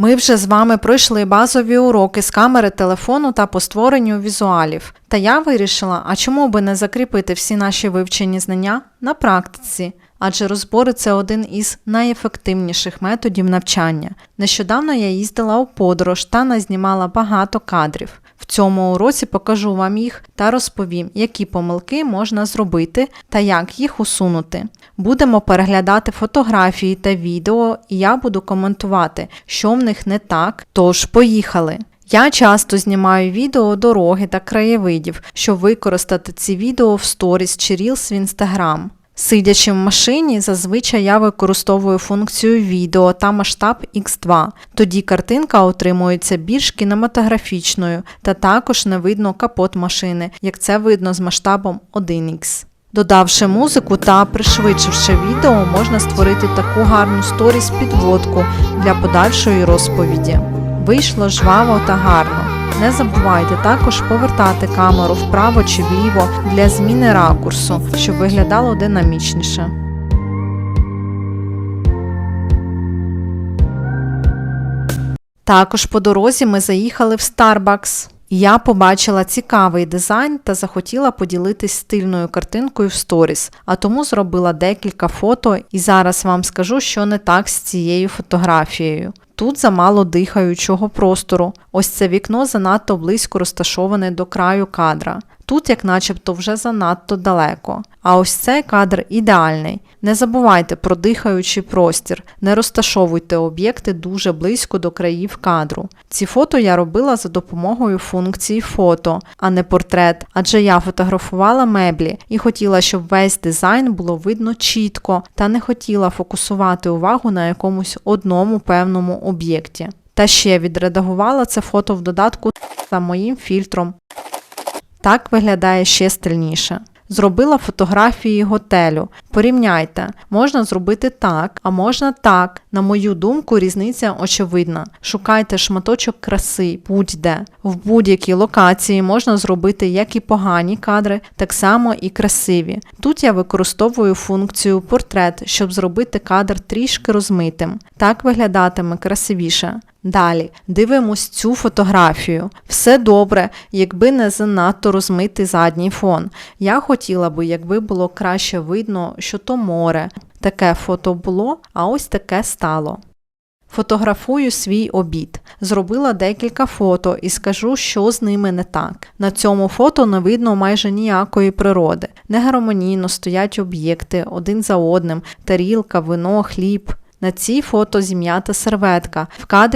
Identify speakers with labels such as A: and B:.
A: Ми вже з вами пройшли базові уроки з камери телефону та по створенню візуалів. Та я вирішила, а чому би не закріпити всі наші вивчені знання на практиці? Адже розбори це один із найефективніших методів навчання. Нещодавно я їздила у подорож та назнімала багато кадрів. Цьому уроці покажу вам їх та розповім, які помилки можна зробити та як їх усунути. Будемо переглядати фотографії та відео, і я буду коментувати, що в них не так. Тож, поїхали! Я часто знімаю відео дороги та краєвидів, щоб використати ці відео в сторіс чи Reels в Instagram. Сидячи в машині, зазвичай я використовую функцію відео та масштаб X2. Тоді картинка отримується більш кінематографічною та також не видно капот машини, як це видно з масштабом 1x. Додавши музику та пришвидшивши відео, можна створити таку гарну сторіс підводку для подальшої розповіді. Вийшло жваво та гарно. Не забувайте також повертати камеру вправо чи вліво для зміни ракурсу, щоб виглядало динамічніше. Також по дорозі ми заїхали в Starbucks. Я побачила цікавий дизайн та захотіла поділитись стильною картинкою в сторіс, а тому зробила декілька фото і зараз вам скажу, що не так з цією фотографією. Тут замало дихаючого простору. Ось це вікно занадто близько розташоване до краю кадра. Тут, як начебто, вже занадто далеко. А ось цей кадр ідеальний. Не забувайте про дихаючий простір, не розташовуйте об'єкти дуже близько до країв кадру. Ці фото я робила за допомогою функції фото, а не портрет, адже я фотографувала меблі і хотіла, щоб весь дизайн було видно чітко, та не хотіла фокусувати увагу на якомусь одному певному об'єкті. Та ще відредагувала це фото в додатку за моїм фільтром. Так виглядає ще стильніше. Зробила фотографії готелю. Порівняйте, можна зробити так, а можна так. На мою думку, різниця очевидна. Шукайте шматочок краси будь-де. В будь-якій локації можна зробити як і погані кадри, так само і красиві. Тут я використовую функцію портрет, щоб зробити кадр трішки розмитим. Так виглядатиме красивіше. Далі дивимось цю фотографію. Все добре, якби не занадто розмитий задній фон. Я хотіла би, якби було краще видно, що то море. Таке фото було, а ось таке стало. Фотографую свій обід. Зробила декілька фото і скажу, що з ними не так. На цьому фото не видно майже ніякої природи. Негармонійно стоять об'єкти один за одним, тарілка, вино, хліб. На цій фото зім'ята серветка. В кадрі